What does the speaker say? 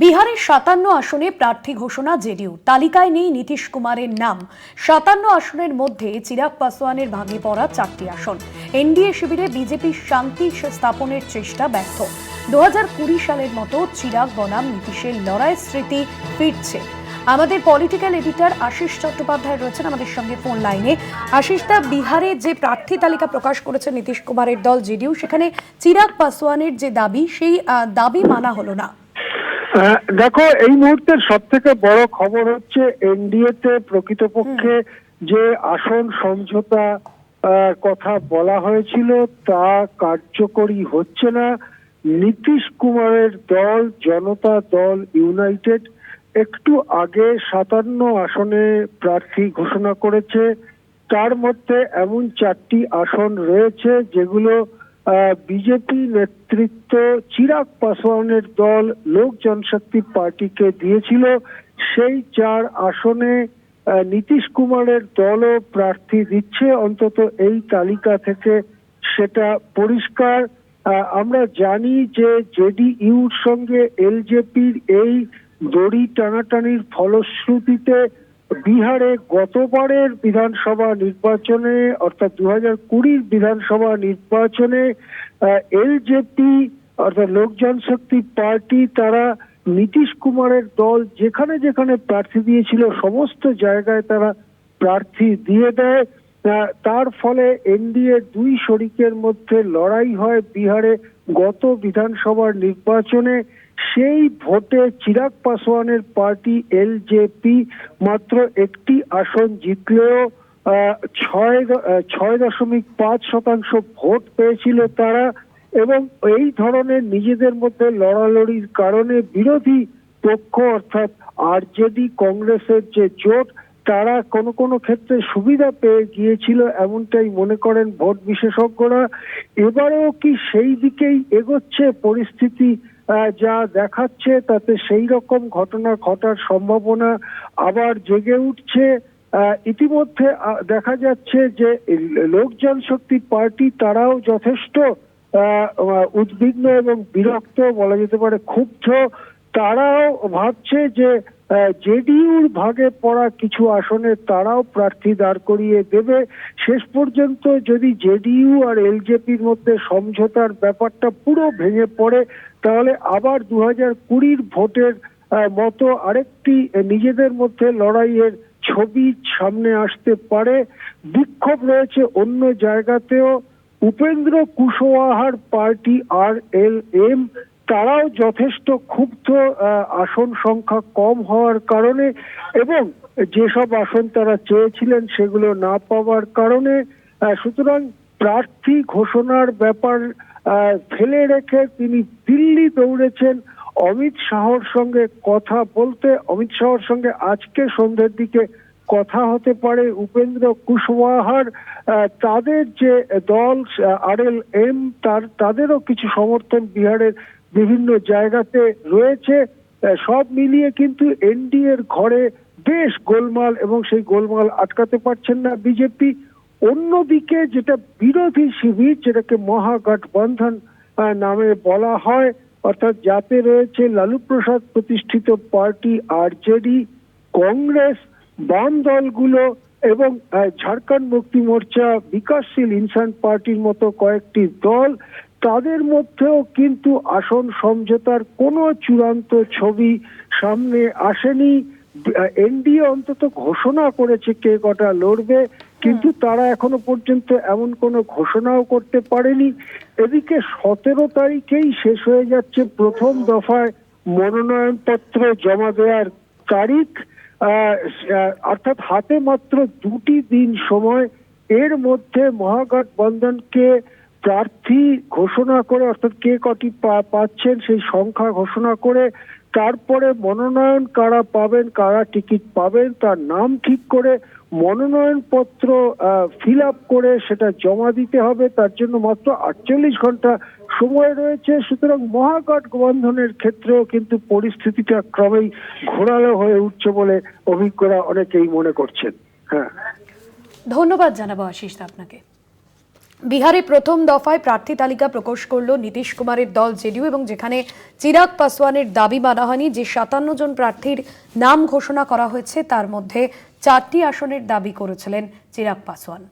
বিহারের সাতান্ন আসনে প্রার্থী ঘোষণা জেডিউ। তালিকায় নেই নীতিশ কুমারের নাম। সাতান্ন আসনের মধ্যে চিরাগ পাসওয়ানের ভাগে পড়া চারটি আসন। এনডিএ শিবিরে বিজেপির শান্তি স্থাপনের চেষ্টা ব্যর্থ। দু সালের মতো চিরাগ বনাম নীতিশের লড়াই স্মৃতি ফিরছে। আমাদের পলিটিক্যাল এডিটর আশিস চট্টোপাধ্যায় রয়েছেন আমাদের সঙ্গে ফোন লাইনে। আশিস দা, বিহারে যে প্রার্থী তালিকা প্রকাশ করেছে নীতিশ কুমারের দল জেডিউ, সেখানে চিরাগ পাসওয়ানের যে দাবি, সেই দাবি মানা হলো না। দেখো এই মুহূর্তের সব থেকে বড় খবর হচ্ছে এনডিএ তে প্রকৃতপক্ষে যে আসন সমঝোতা কথা বলা হয়েছিল তা কার্যকরী হচ্ছে না। নীতিশ কুমারের দল জনতা দল ইউনাইটেড একটু আগে সাতান্ন আসনে প্রার্থী ঘোষণা করেছে। তার মধ্যে এমন চারটি আসন রয়েছে যেগুলো বিজেপি নেতৃত্ব চিরাগ পাসওয়ানের দল লোক জনশক্তি পার্টিকে দিয়েছিল। সেই চার আসনে নীতিশ কুমারের দলও প্রার্থী দিচ্ছে। অন্তত এই তালিকা থেকে সেটা পরিষ্কার। আমরা জানি যে জেডিইউর সঙ্গে এলজেপির এই দড়ি টানাটানির ফলশ্রুতিতে বিহারে গতবারের বিধানসভা নির্বাচনে, অর্থাৎ দু হাজার কুড়ির বিধানসভা নির্বাচনে এলজেপি অর্থাৎ লোক জনশক্তি পার্টি, তারা নীতিশ কুমারের দল যেখানে যেখানে প্রার্থী দিয়েছিল, সমস্ত জায়গায় তারা প্রার্থী দিয়ে দেয়। তার ফলে এনডিএ দুই শরিকের মধ্যে লড়াই হয় বিহারে গত বিধানসভার নির্বাচনে। সেই ভোটে চিরাগ পাসওয়ানের পার্টি এলজেপি মাত্র একটি আসন জিতলেও ছয় ছয় দশমিক পাঁচ শতাংশ ভোট পেয়েছিল তারা এবং এই ধরনের নিজেদের মধ্যে লড়ালড়ির কারণে বিরোধী পক্ষ অর্থাৎ আরজেডি কংগ্রেসের যে জোট, তারা কোনো কোনো ক্ষেত্রে সুবিধা পেয়ে গিয়েছিল এমনটাই মনে করেন ভোট বিশেষজ্ঞরা। এবারেও কি সেই দিকেই এগোচ্ছে পরিস্থিতি? যা দেখাচ্ছে তাতে সেই রকম ঘটনা ঘটার সম্ভাবনা আবার জেগে উঠছে। ইতিমধ্যে দেখা যাচ্ছে যে লোক জনশক্তি পার্টি তারাও যথেষ্ট উদ্বিগ্ন এবং বিরক্ত বলা যেতে পারে, ক্ষুব্ধ। তারাও ভাবছে যে জেডিইউর ভাগে পড়া কিছু আসনে তারাও প্রার্থী দাঁড় করিয়ে দেবে। শেষ পর্যন্ত যদি জেডিইউ আর এলজেপির মধ্যে সমঝোতার ব্যাপারটা পুরো ভেঙে পড়ে, তাহলে আবার দু হাজার কুড়ির ভোটের মতো আরেকটি নিজেদের মধ্যে লড়াইয়ের ছবি সামনে আসতে পারে। বিক্ষোভ রয়েছে অন্য জায়গাতেও। উপেন্দ্র কুশওয়াহার পার্টি আর এল এম তারাও যথেষ্ট ক্ষুব্ধ আসন সংখ্যা কম হওয়ার কারণে এবং যেসব আসন তারা চেয়েছিলেন সেগুলো না পাওয়ার কারণে সুতরাং প্রার্থী ঘোষণার ব্যাপার ফেলে রেখে তিনি দিল্লি দৌড়েছেন। অমিত শাহর সঙ্গে কথা বলতে, অমিত শাহর সঙ্গে আজকে সন্ধ্যের দিকে কথা হতে পারে উপেন্দ্র কুশওয়াহার। তাদের যে দল আর এল এম তার, তাদেরও কিছু সমর্থন বিহারের বিভিন্ন জায়গাতে রয়েছে। সব মিলিয়ে কিন্তু এনডিএর ঘরে বেশ গোলমাল এবং সেই গোলমাল আটকাতে পারছেন না বিজেপি। অন্যদিকে যেটা বিরোধী শিবির, যেটাকে মহাগঠবন্ধন নামে বলা হয়, অর্থাৎ যাতে রয়েছে লালু প্রসাদ প্রতিষ্ঠিত পার্টি, আরজেডি, কংগ্রেস, বাম দলগুলো এবং ঝাড়খণ্ড মুক্তি মোর্চা বিকাশশীল ইনসান পার্টির মতো কয়েকটি দল। তাদের মধ্যেও কিন্তু আসন সমঝোতার কোনো চূড়ান্ত ছবি সামনে আসেনি। এনডিএ অন্তত ঘোষণা করেছে কে কটা লড়বে কিন্তু তারা এখনও পর্যন্ত এমন কোনো ঘোষণাও করতে পারেনি। এদিকে সতেরো তারিখেই শেষ হয়ে যাচ্ছে প্রথম দফায় মনোনয়নপত্র জমা দেওয়ার তারিখ। অর্থাৎ হাতে মাত্র দুটি দিন সময়। এর মধ্যে মহাগঠবন্ধনকে প্রার্থী ঘোষণা করে, অর্থাৎ কে কটি পাচ্ছেন সেই সংখ্যা ঘোষণা করে, তারপরে মনোনয়ন কারা পাবেন, কারা টিকিট পাবেন, তার নাম ঠিক করে মনোনয়নপত্র ফিল আপ করে সেটা জমা দিতে হবে। তার জন্য মাত্র আটচল্লিশ ঘণ্টা সময় রয়েছে। সুতরাং মহাগঠবন্ধনের ক্ষেত্রেও কিন্তু পরিস্থিতিটা ক্রমেই ঘোরালো হয়ে উঠছে বলে অভিজ্ঞরা অনেকেই মনে করছেন। হ্যাঁ। ধন্যবাদ জানাব আশিস আপনাকে। বিহারে প্রথম দফায় প্রার্থী তালিকা প্রকাশ করল নীতিশ কুমারের দল জেডিউ এবং যেখানে চিরাগ পাসওয়ানের দাবি মানা হয়নি, যে সাতান্ন জন প্রার্থীর নাম ঘোষণা করা হয়েছে, তার মধ্যে চারটি আসনের দাবি করেছিলেন চিরাগ পাসওয়ান।